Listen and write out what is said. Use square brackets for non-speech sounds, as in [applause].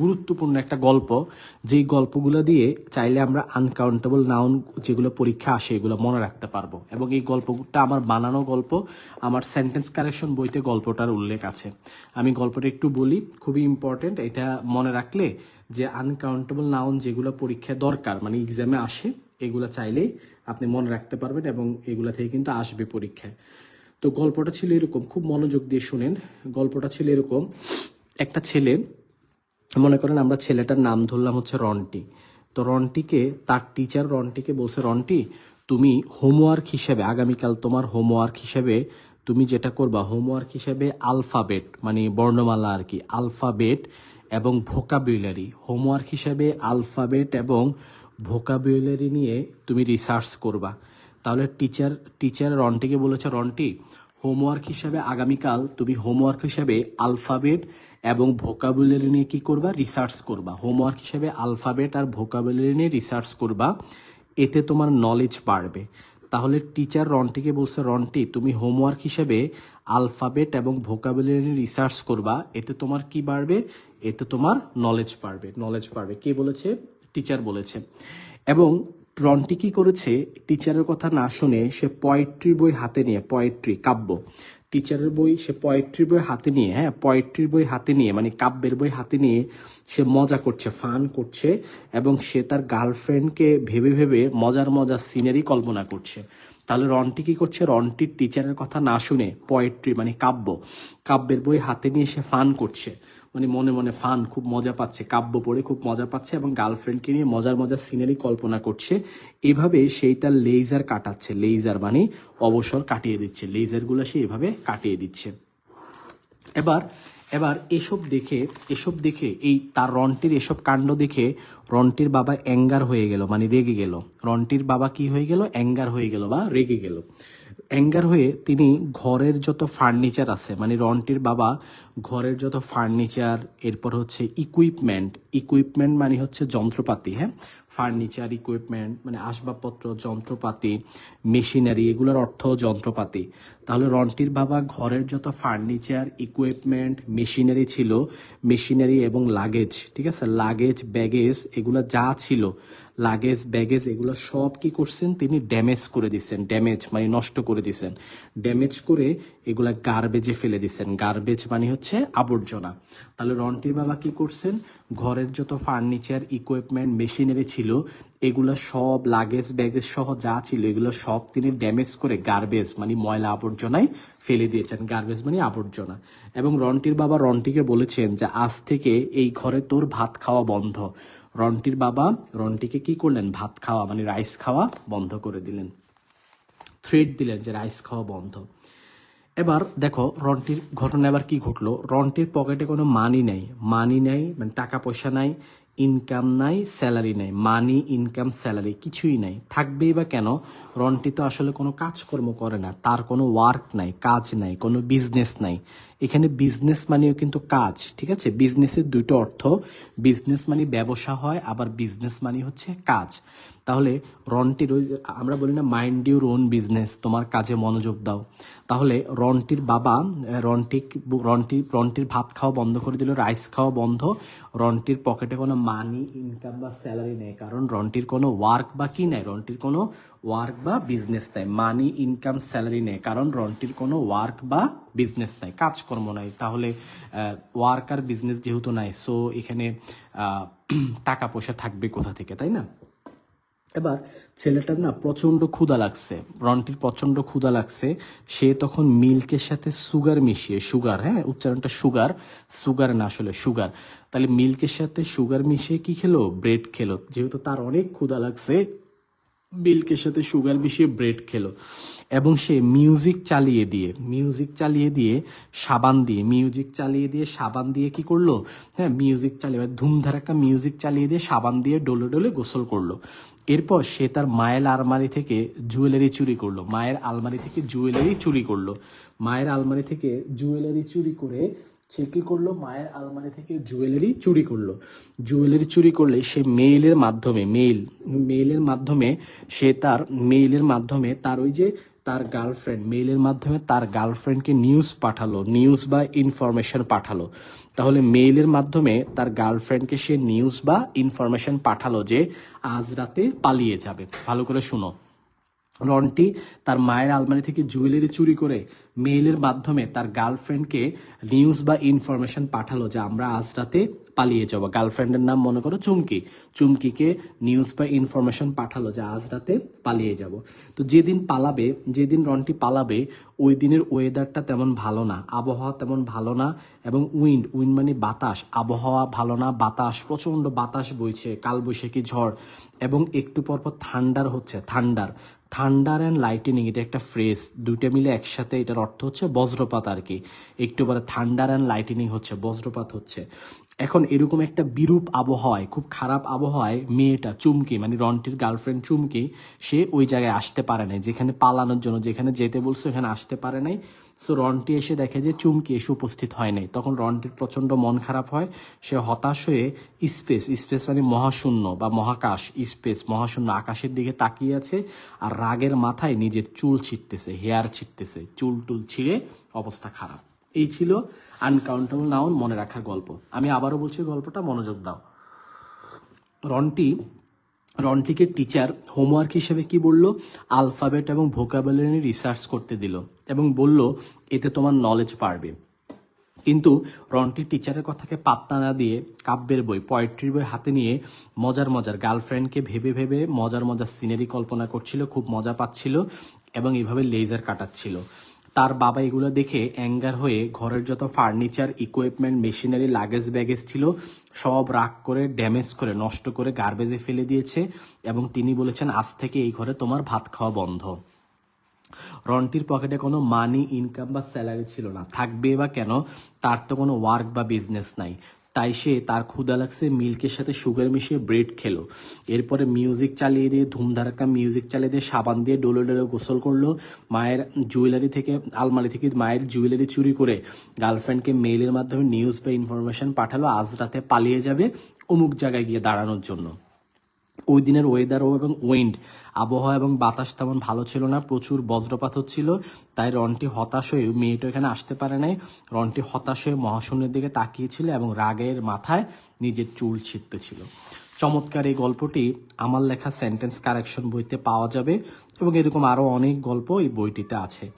গুরুত্বপূর্ণ একটা গল্প। যেই গল্পগুলো দিয়ে চাইলে আমরা আনকাউন্টেবল নাউন যেগুলো পরীক্ষা আসে এগুলো মনে রাখতে পারব। এবং এই গল্পটা আমার বানানো গল্প, আমার সেন্টেন্স কারেকশন বইতে গল্পটার উল্লেখ আছে। আমি গল্পটা একটু বলি, খুবই ইম্পর্টেন্ট এটা মনে রাখলে যে আনকাউন্টেবল নাউন যেগুলো পরীক্ষায় দরকার মানে এক্সামে আসে, এগুলো চাইলেই আপনি মনে রাখতে পারবেন এবং এগুলা থেকে কিন্তু আসবে পরীক্ষায়। তো গল্পটা ছিল এরকম, খুব মনোযোগ দিয়ে শুনেন। গল্পটা ছিল এরকম, একটা ছেলে মনে করেন আমরা ছেলেটার নাম ধরলাম হচ্ছে রন্টি। তো রন্টিকে, তার টিচার রন্টিকে বলছে, রন্টি, তুমি হোমওয়ার্ক হিসেবে, আগামীকাল তোমার হোমওয়ার্ক হিসেবে তুমি যেটা করবা হোমওয়ার্ক হিসেবে আলফাবেট মানে বর্ণমালা আর কি আলফাবেট এবং ভোকাবুলারি হোমওয়ার্ক হিসেবে আলফাবেট এবং ভোকাবুলারি নিয়ে তুমি রিসার্চ করবা। তাহলে টিচার টিচার রন্টিকে বলেছে, রন্টি হোমওয়ার্ক হিসাবে আগামীকাল তুমি হোমওয়ার্ক হিসাবে আলফাবেট এবং ভোকাবুলারি নিয়ে কি করবা? রিসার্চ করবা। হোমওয়ার্ক হিসাবে আলফাবেট আর ভোকাবুলারি নিয়ে রিসার্চ করবা। এতে তোমার নলেজ বাড়বে। তাহলে টিচার রনটিকে বলছে, রনটি, তুমি হোমওয়ার্ক হিসেবে আলফাবেট এবং ভোকাবুলারি নিয়ে রিসার্চ করবা। এতে তোমার কি বাড়বে? এতে তোমার নলেজ বাড়বে। নলেজ বাড়বে। কে বলেছে? টিচার বলেছে। এবং রন্টি কি করেছে? টিচারের কথা না শুনে সে পয়েট্রি বই হাতে নিয়ে পয়েট্রি কাব্য। টিচারের বই সে পয়েট্রির বই হাতে নিয়ে হ্যাঁ পয়েট্রির বই হাতে নিয়ে মানে কাব্যের বই হাতে নিয়ে সে মজা করছে ফান করছে এবং সে তার গার্লফ্রেন্ডকে ভেবে ভেবে মজার মজার সিনারি কল্পনা করছে। তাহলে রন্টি কি করছে? রন্টির টিচারের কথা না শুনে পয়েট্রি মানে কাব্য, কাব্যের বই হাতে নিয়ে সে ফান করছে। মানে মনে মনে ফান খুব মজা পাচ্ছে। কাব্য পড়ে খুব মজা পাচ্ছে এবং গার্লফ্রেন্ডকে নিয়ে মজার মজার সিনারি কল্পনা করছে। এভাবে সেই তার লেজার কাটাচ্ছে। লেজার মানে অবসর কাটিয়ে দিচ্ছে। লেজারগুলো সে এভাবে কাটিয়ে দিচ্ছে। এবার এবার এসব দেখে এসব দেখে, এই তার রন্টির এসব কাণ্ড দেখে রন্টির বাবা অ্যাঙ্গার হয়ে গেল মানে রেগে গেল। রন্টির বাবা কি হয়ে গেল? অ্যাঙ্গার হয়ে গেল বা রেগে গেল। অ্যাঙ্গার হয়ে তিনি ঘরের যত ফার্নিচার আছে মানে রন্টির বাবা ঘরের যত ফার্নিচার, এরপর হচ্ছে ইকুইপমেন্ট ইকুইপমেন্ট মানে হচ্ছে যন্ত্রপাতি হ্যাঁ? ফার্নিচার ইকুইপমেন্ট মানে আসবাবপত্র, যন্ত্রপাতি মেশিনারি এগুলোর অর্থ যন্ত্রপাতি। তাহলে রন্টির বাবা ঘরের যত ফার্নিচার ইকুইপমেন্ট মেশিনারি ছিল মেশিনারি এবং লাগেজ ঠিক আছে? লাগেজ ব্যাগেজ এগুলো যা ছিল লাগেজ ব্যাগেজ এগুলো সব কি করছেন? তিনি ড্যামেজ করে দিচ্ছেন ড্যামেজ মানে নষ্ট করে দিচ্ছেন। ড্যামেজ করে এগুলা গার্বেজে ফেলে দিচ্ছেন। গার্বেজ মানে হচ্ছে আবর্জনা। তাহলে রন্টির বাবা কি করছেন? ঘরের যত ফার্নিচার ইকুইপমেন্ট মেশিনারি ছিল, এগুলো সব লাগেজ ব্যাগেজ সহ যা ছিল, এগুলো সব তিনি ড্যামেজ করে গার্বেজ মানে ময়লা আবর্জনায় ফেলে দিয়েছেন। গার্বেজ মানে আবর্জনা। এবং রন্টির বাবা রন্টিকে বলেছেন যে, আজ থেকে এই ঘরে তোর ভাত খাওয়া বন্ধ। রন্টির বাবা রন্টিকে কি করলেন? ভাত খাওয়া মানে রাইস খাওয়া বন্ধ করে দিলেন। থ্রেড দিলেন যে রাইস খাওয়া বন্ধ। এবার দেখো রনটির ঘটনা, এবার কি ঘটলো? রনটির পকেটে কোনো মানি নেই। মানি নেই মানে টাকা পয়সা নাই ইনকাম নাই স্যালারি নাই। মানি ইনকাম স্যালারি কিছুই নাই। থাকবেই বা কেন? রনটি তো আসলে কোনো কাজকর্ম করে না। তার কোনো ওয়ার্ক নাই, কাজ নাই, কোনো বিজনেস নাই। এখানে বিজনেস মানেও কিন্তু কাজ, ঠিক আছে? বিজনেসের দুটো অর্থ বিজনেস মানে ব্যবসা হয়, আবার বিজনেস মানে হচ্ছে কাজ। তাহলে রনটির ওই আমরা বলি না মাইন্ড ইউর ওন বিজনেস তোমার কাজে মনোযোগ দাও। তাহলে রনটির বাবা রনটি রন্টি, রনটির ভাত খাওয়া বন্ধ করে দিল রাইস খাওয়া বন্ধ। রনটির পকেটে কোনো মানি ইনকাম বা স্যালারি নেই, কারণ রনটির কোনো ওয়ার্ক বা কি নেই, রনটির কোনো ওয়ার্ক বা বিজনেস নাই মানি ইনকাম স্যালারি নেই, কারণ রনটির কোনো ওয়ার্ক বা বিজনেস নাই, কাজকর্ম নাই। তাহলে ওয়ার্ক আর বিজনেস যেহেতু নাই সো এখানে [clears throat] টাকা পয়সা থাকবে কোথা থেকে, তাই না? এবার ছেলেটার না প্রচণ্ড ক্ষুধা লাগছে। রন্টির প্রচণ্ড ক্ষুধা লাগছে। সে তখন মিল্কের সাথে সুগার মিশিয়ে, সুগার হ্যাঁ উচ্চারণটা সুগার সুগার না আসলে সুগার। তাহলে মিল্কের সাথে সুগার মিশিয়ে কি খেলো? ব্রেড খেলো। যেহেতু তার অনেক ক্ষুধা লাগছে মিল্কের সাথে সুগার মিশিয়ে ব্রেড খেলো এবং সে মিউজিক চালিয়ে দিয়ে, মিউজিক চালিয়ে দিয়ে সাবান দিয়ে, মিউজিক চালিয়ে দিয়ে সাবান দিয়ে কি করল? হ্যাঁ মিউজিক চালিয়ে ধুমধারাক্কা মিউজিক চালিয়ে দিয়ে সাবান দিয়ে ডলে ডলে গোসল করল। এরপর সে তার মায়ের আলমারি থেকে জুয়েলারি চুরি করল, মায়ের আলমারি থেকে জুয়েলারি চুরি করল। মায়ের আলমারি থেকে জুয়েলারি চুরি করে সে কি করল, মায়ের আলমারি থেকে জুয়েলারি চুরি করল। জুয়েলারি চুরি করলে সে মেইলের মাধ্যমে, মেইল, মেইলের মাধ্যমে সে তার, মেইলের মাধ্যমে তার ওই যে তার গার্লফ্রেন্ড, মেইলের মাধ্যমে তার গার্লফ্রেন্ডকে নিউজ পাঠালো নিউজ বা ইনফরমেশন পাঠালো। তাহলে মেইলের মাধ্যমে তার গার্লফ্রেন্ডকে সে নিউজ বা ইনফরমেশন পাঠালো যে আজ রাতে পালিয়ে যাবে। ভালো করে শুনো। রন্টি তার মায়ের আলমারি থেকে জুয়েলারি চুরি করে মেইলের মাধ্যমে তার গার্লফ্রেন্ডকে নিউজ বা ইনফরমেশন পাঠালো যে আমরা আজ রাতে পালিয়ে যাব। গার্লফ্রেন্ডের নাম মনে করো চুমকি। চুমকিকে নিউজ বা ইনফরমেশন পাঠালো যে আজ রাতে পালিয়ে যাব। তো যেদিন পালাবে, যেদিন রন্টি পালাবে, ওই দিনের ওয়েদারটা তেমন ভালো না। আবহাওয়া তেমন ভালো না এবং উইন্ড উইন্ড মানে বাতাস। আবহাওয়া ভালো না, বাতাস, প্রচণ্ড বাতাস বইছে, কালবৈশাখী ঝড় এবং একটু পরপর থান্ডার হচ্ছে থান্ডার থান্ডার অ্যান্ড লাইটেনিং এটা একটা ফ্রেজ দুইটা মিলে একসাথে এটার অর্থ হচ্ছে বজ্রপাত আর কি। একটু পরে থান্ডার অ্যান্ড লাইটেনিং হচ্ছে, বজ্রপাত হচ্ছে। এখন এরকম একটা বিরূপ আবহাওয়ায়, খুব খারাপ আবহাওয়ায় মেয়েটা চুমকি মানে রন্টির গার্লফ্রেন্ড চুমকি, সে ওই জায়গায় আসতে পারে নাই। যেখানে পালানোর জন্য, যেখানে যেতে বলছে, ওখানে আসতে পারে নাই। সো রনটি এসে দেখে যে চুমকি এসে উপস্থিত হয় নাই। তখন রনটির প্রচণ্ড মন খারাপ হয়। সে হতাশ হয়ে স্পেস স্পেস মানে মহাশূন্য বা মহাকাশ, স্পেস, মহাশূন্য আকাশের দিকে তাকিয়ে আছে আর রাগের মাথায় নিজের চুল ছিটতেছে, হেয়ার ছিটতেছে, চুল টুল ছিঁড়ে অবস্থা খারাপ। এই ছিল আনকাউন্টেবল নাউন মনে রাখার গল্প। আমি আবারও বলছি গল্পটা, মনোযোগ দাও। রন্টি রন্টিকে টিচার হোমওয়ার্ক হিসেবে কি বলল? আলফাবেট এবং ভোকাবুলারি রিসার্চ করতে দিল এবং বলল, এতে তোমার নলেজ বাড়বে। কিন্তু রন্টি টিচারের কথাকে পাত্তা না দিয়ে কাব্যের বই পোয়েট্রির বই হাতে নিয়ে মজার মজার গার্লফ্রেন্ডকে ভেবে ভেবে মজার মজার সিনারি কল্পনা করছিল, খুব মজা পাচ্ছিল এবং এইভাবে লেজার কাটাচ্ছিল। তার বাবা এগুলো দেখে অ্যাঙ্গার হয়ে ঘরের যত furniture equipment machinery luggage baggage ছিল, সব রাগ করে ড্যামেজ করে, নষ্ট করে গার্বেজে ফেলে দিয়েছে এবং তিনি বলেছেন, আজ থেকে এই ঘরে তোমার ভাত খাওয়া বন্ধ। রন্টির পকেটে কোনো মানি ইনকাম বা স্যালারি ছিল না। থাকবে বা কেন, তার তো কোনো ওয়ার্ক বা বিজনেস নাই। তাই সে তার ক্ষুদা লাগছে মিল্কের সাথে সুগার মিশিয়ে ব্রেড খেলো। এরপরে মিউজিক চালিয়ে দিয়ে ধুমধারাক্কা মিউজিক চালিয়ে দিয়ে সাবান দিয়ে ডোলো ডোলো গোসল করল মায়ের জুয়েলারি থেকে, আলমারি থেকে মায়ের জুয়েলারি চুরি করে। গার্লফ্রেন্ডকে মেইলের মাধ্যমে নিউজ বা ইনফরমেশন পাঠালো, আজ রাতে পালিয়ে যাবে অমুক জায়গায় গিয়ে দাঁড়ানোর জন্য। ওই দিনের ওয়েদার এবং উইন্ড আবহাওয়া এবং বাতাস তেমন ভালো ছিল না, প্রচুর বজ্রপাত হচ্ছিল, তাই রনটি হতাশ হয়ে মেয়েটা এখানে আসতে পারে নাই। রনটি হতাশ হয়ে মহাশূন্যের দিকে তাকিয়েছিল এবং রাগের মাথায় নিজের চুল ছিটতেছিল চমৎকার এই গল্পটি আমার লেখা সেন্টেন্স কারেকশন বইতে পাওয়া যাবে এবং এরকম আরও অনেক গল্প এই বইটিতে আছে।